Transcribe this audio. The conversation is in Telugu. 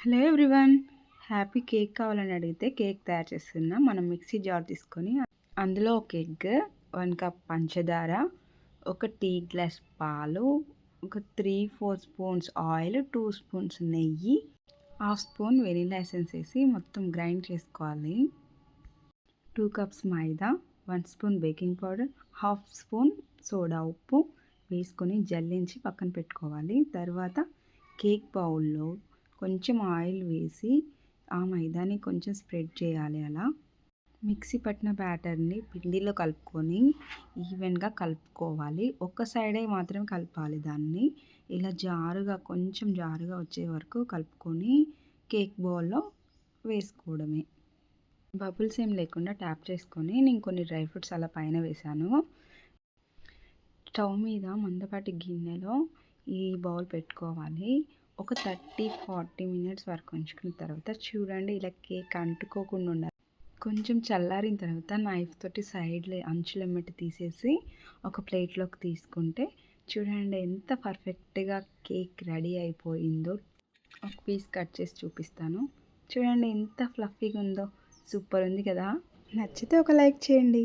Hello everyone. హ్యాపీ కేక్ కావాలని అడిగితే కేక్ తయారు చేస్తున్నా. మనం మిక్సీ జార్ తీసుకొని అందులో ఒక ఎగ్ వన్ కప్ పంచదార ఒక టీ గ్లాస్ పాలు ఒక three four spoons oil two spoons నెయ్యి హాఫ్ స్పూన్ వెనీలా ఎసెన్స్ వేసి మొత్తం గ్రైండ్ చేసుకోవాలి. Two cups maida one spoon baking powder half spoon soda ఉప్పు వేసుకొని జల్లించి పక్కన పెట్టుకోవాలి. తర్వాత కేక్ బౌల్లో కొంచెం ఆయిల్ వేసి ఆ మైదాని కొంచెం స్ప్రెడ్ చేయాలి అలా. మిక్సీ పట్టిన బ్యాటర్ని పిండిలో కలుపుకొని ఈవెన్గా కలుపుకోవాలి. ఒక్క సైడే మాత్రం కలపాలి దాన్ని. ఇలా జారుగా కొంచెం జారుగా వచ్చే వరకు కలుపుకొని కేక్ బౌల్లో వేసుకోవడమే. బబుల్స్ ఏం లేకుండా ట్యాప్ చేసుకొని నేను కొన్ని డ్రై ఫ్రూట్స్ అలా పైన వేసాను స్టవ్ మీద మందపాటి గిన్నెలో ఈ బౌల్ పెట్టుకోవాలి. ఒక థర్టీ ఫార్టీ మినిట్స్ వరకు ఉంచుకున్న తర్వాత చూడండి ఇలా కేక్ అంటుకోకుండా ఉండాలి. కొంచెం చల్లారిన తర్వాత నైఫ్ తోటి సైడ్ అంచుల మెట్టి తీసేసి ఒక ప్లేట్లోకి తీసుకుంటే చూడండి ఎంత పర్ఫెక్ట్గా కేక్ రెడీ అయిపోయిందో. ఒక పీస్ కట్ చేసి చూపిస్తాను. చూడండి ఎంత ఫ్లఫీగా ఉందో. సూపర్ ఉంది కదా. నచ్చితే ఒక లైక్ చేయండి.